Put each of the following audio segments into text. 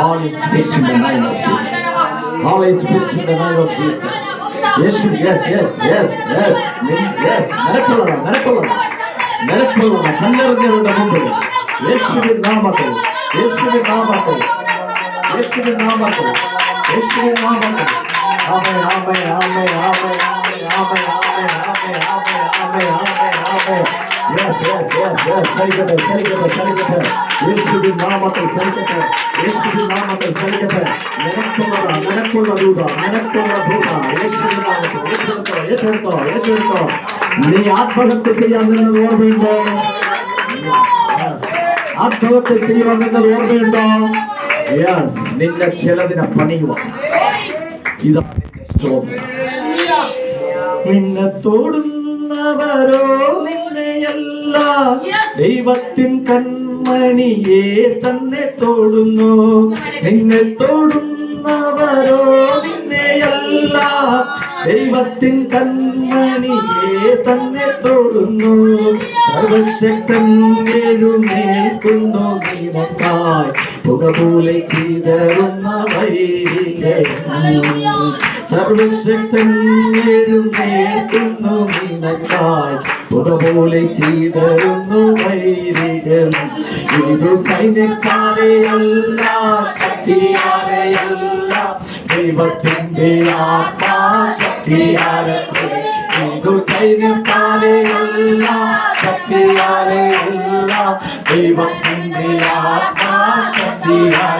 Holy Spirit in the name of Jesus. Holy Spirit in the name of Jesus. Yes, yes, yes, yes, yes, yes. నరకులన నరకులన నరకులన కన్నెరగేరుడ ముందు యేసువి నామకు యేసువి నామకు యేసువి నామకు యేసువి నామకు ఆమేన్ ఆమేన్ ఆమేన్ ఆమేన్ ചലിക്കട്ടെ ചലിക്കട്ടെ ചലിക്കട്ടെ. യേശുവിൻ നാമത്തിൽ ചലിക്കട്ടെ യേശുവിൻ നാമത്തിൽ ചലിക്കട്ടെ. നിനക്കുള്ളതാ നിനക്കുള്ള ദൂത നിനക്കുള്ള ദൂത. യേശുവിൻ നാമത്തിൽ ഏറ്റെടുത്തോ ഏറ്റെടുത്തോ ഏറ്റെടുത്തോ. നീ ആത്മഹത്യ ചെയ്യാൻ നിന്നത് ഓർമ്മയുണ്ടോ. ആത്മഹത്യ ചെയ്യുവാൻ നിന്നത് ഓർമ്മയുണ്ടോ? യെസ് നിന്റെ ചിലതിനെ പണിയുക ശോഭന നിന്നെ തൊടുന്നവരോ നിന്നെയല്ല ദൈവത്തിൻ കൺമണിയെ തന്നെ തോടുന്നു. നിന്നെ തോടുന്നവരോ നിന്നെയല്ല. ദൈവത്തിൻ കൺമണിയെ തന്നെ തോടുന്നു. സർവശക്തൻ എഴുന്നേൽക്കുന്നു നീമക്കായി പുക പോലെ വൈരികൾ സർവശക്തൻ എഴുന്നേൽക്കുന്നു നിനക്കായി. പുറപോലെ ചെയ്തരുന്നു വൈരികൾ. ഇത് സൈന്യക്കാരെയല്ല ശക്തിയാരെയല്ല ദൈവത്തിന്റെ ആത്മാ ശക്തിയാരെ. ഇത് സൈന്യക്കാരെയല്ല ശക്തിയാരെയല്ല ദൈവത്തിന്റെ ആത്മാ ശക്തിയാരത്തെ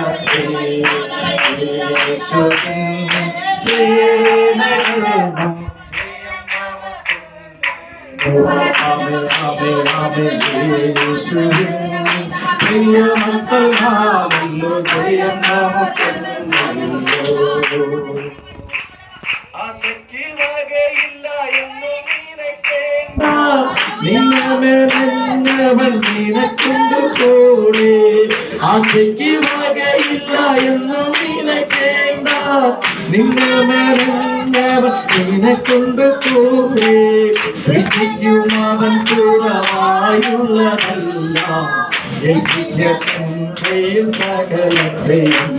നിന്നെ ജയം നമുക്ക് ആസക്തി വകയില്ല എന്നു നിന്നവൻ നിനക്കുണ്ട് കൂടെ ആശയ്ക്ക് വകയില്ല എന്നു നിനക്കേണ്ട നിന്നവൻ നിനക്കുണ്ട് കൂടെ സൃഷ്ടിക്കുമാവൻ ഏൽപ്പിക്കും സകലത്തെയും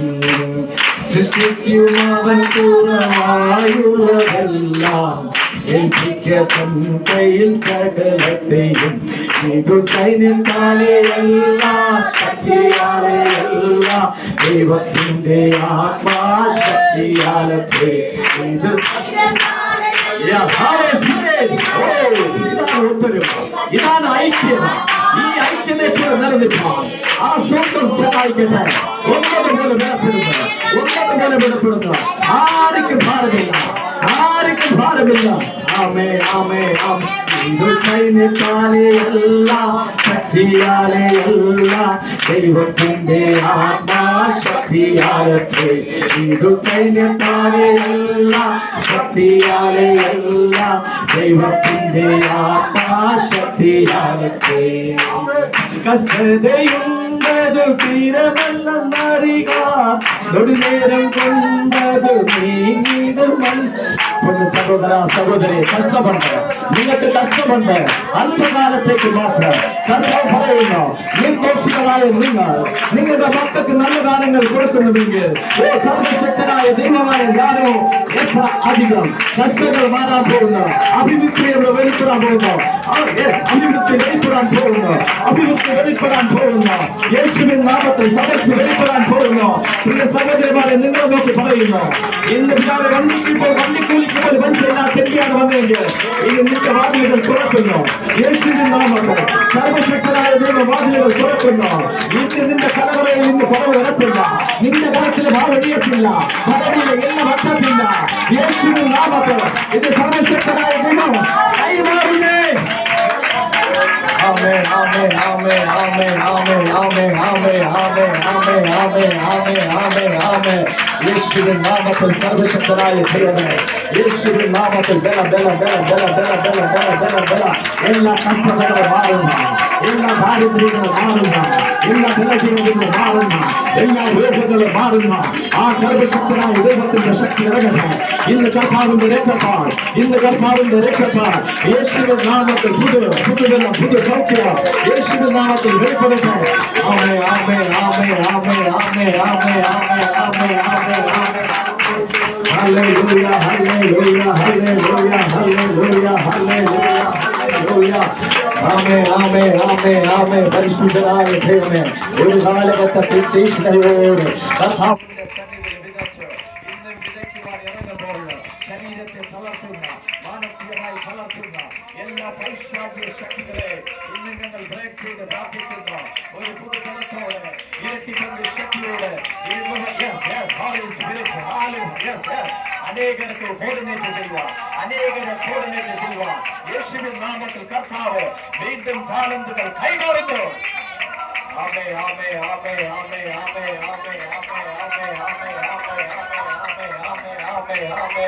സൃഷ്ടിക്കും അവൻ കുറവായുള്ളതെല്ലാം കയ്യിൽ സകലത്തെയും ഇതു സൈന്യത്താലെയല്ല ശക്തിയാലെയല്ല ദൈവത്തിന്റെ ആത്മാശക്തിയാലത്തെ ഇത് ギターの本当に。ギターの愛っていうのは ಕೆನೆ ಕೂಡ ನೆರವಿಪ್ಪ ಆ ಸೋಂಕು ಸತಾಯಿ ಕೆಟ್ಟ ಒಂದದ ಮೇಲೆ ಬೆಳೆ ಬಿಡುತ್ತ ಒಂದದ ಮೇಲೆ ಬೆಳೆ ಬಿಡುತ್ತ ಆರಿಕೆ ಭಾರವಿಲ್ಲ ಆರಿಕೆ ಭಾರವಿಲ್ಲ ಆಮೆ ಆಮೆ ಆಮೆ ಇದು ಸೈನಿಕಾಲೆ ಎಲ್ಲ ಶಕ್ತಿಯಾಲೆ ಎಲ್ಲ ദൈവത്തിന്റെ ആത്മാശക്തിയാലട്ടെ ഇതു സൈന്യത്താലെയല്ല ശക്തിയാലെയല്ല ദൈവത്തിന്റെ ആത്മാ ശക്തിയാകട്ടെ കഷ്ടതയുണ്ടതു തീരമല്ലെന്നറിയുക നൊടുനേരം കൊണ്ടതു നീങ്ങിടുമല്ല പൊന്നു സഹോദര സഹോദരി കഷ്ടമുണ്ട്. നിങ്ങൾക്ക് കഷ്ടമുണ്ട്. അല്പകാലത്തേക്ക് മാത്രം. കർത്താവ് പറയുന്നു നിർദോഷികളായ നിങ്ങൾ നിങ്ങളുടെ മക്കൾക്ക് നല്ല കാര്യങ്ങൾ കൊടുക്കുന്നുവെങ്കിൽ ഓ സർവശക്തനായ ദൈവമായ ഞാനോ എത്ര അധികം കഷ്ടങ്ങൾ മാറാൻ പോകുന്നു. അഭിമുഖ്യം വെളിപ്പെടാൻ പോകുന്നു. അഭിവൃദ്ധി വെളിപ്പെടാൻ പോകുന്നു. അഭിവൃദ്ധി വെളിപ്പെടാൻ പോകുന്നു. യേശുവിൻ നാമത്തിൽ സഭയ്ക്ക് വെളിപ്പെടാൻ പോകുന്നു. പ്രിയ സഹോദരിമാരെ നിങ്ങളെ നോക്കി പറയുന്നു എന്റെ പിതാവ് വണ്ടിക്ക് തെറ്റിയാണ് വന്നതെങ്കിൽ ഇന്ന് നിന്റെ വാതിലുകൾ തുറക്കുന്നു യേശുവിൻ നാമത്തിൽ സർവശക്തനായ ദൈവ വാതിലുകൾ തുറക്കുന്നു ഇന്ന് നിന്റെ കലവറയിൽ നിന്ന് കുറവ് വരത്തില്ല നിന്റെ കലത്തിൽ ഭാവടിയത്തില്ല പദവിയിലെ എണ്ണ വട്ടത്തില്ല യേശുവിൻ നാമത്തിൽ ഇത് സർവശക്തനായ ദൈവം കൈമാറുന്നേ amen, amen, amen, amen, amen, amen, amen, amen, amen, amen, amen, amen, amen. Yesu bin Mama kwa sababu sasa kwa ile tena. Yesu bin Mama kwa bela bela bela bela bela bela bela bela bela. Ina kasta kwa mbali. Ina bali kwa mbali. Ina bela kwa mbali. Ina wewe kwa mbali. Aa sababu sasa kwa ile wakati na shaki na gana. Ina kasta kwa mbali. Ina kasta kwa mbali. Yesu bin Mama kwa tudo tudo bela tudo sawa. ஜெயிக்கிறார் இயேசுவின் நாமத்தில் வெளிப்படுத்தார் ஆமே ஆமே ஆமே ஆமே ஆமே ஆமே ஆமே ஆமே ஆமே ஆமே Hallelujah, hallelujah, hallelujah, hallelujah, hallelujah, hallelujah. ఆమె ఆమె ఆమె ఆమె పరిశుద్ధరాయ దేవమే ఉరిహాలక తప్పించి దేవుడు பைசாகிய சக்திகளே இன்னும் நீங்கள் பிரேக் செய்து பிரார்த்திக்கின்றோம் ஒரு புது பலத்தோட இரட்டி பங்கு சக்தியோட அநேகருக்கு கோடினேற்று செய்வார் அநேகரை கோடினேற்று செய்வார் இயேசுவின் நாமத்தில் கர்த்தாவே மீண்டும் தாளந்துகள் கைமாறுகிறோம் ஆமே ஆமே ஆமே ஆமே ஆமே ஆமே ஆமே ஆமே ஆமே ஆமே ஆமே ஆமே ஆமே ஆமே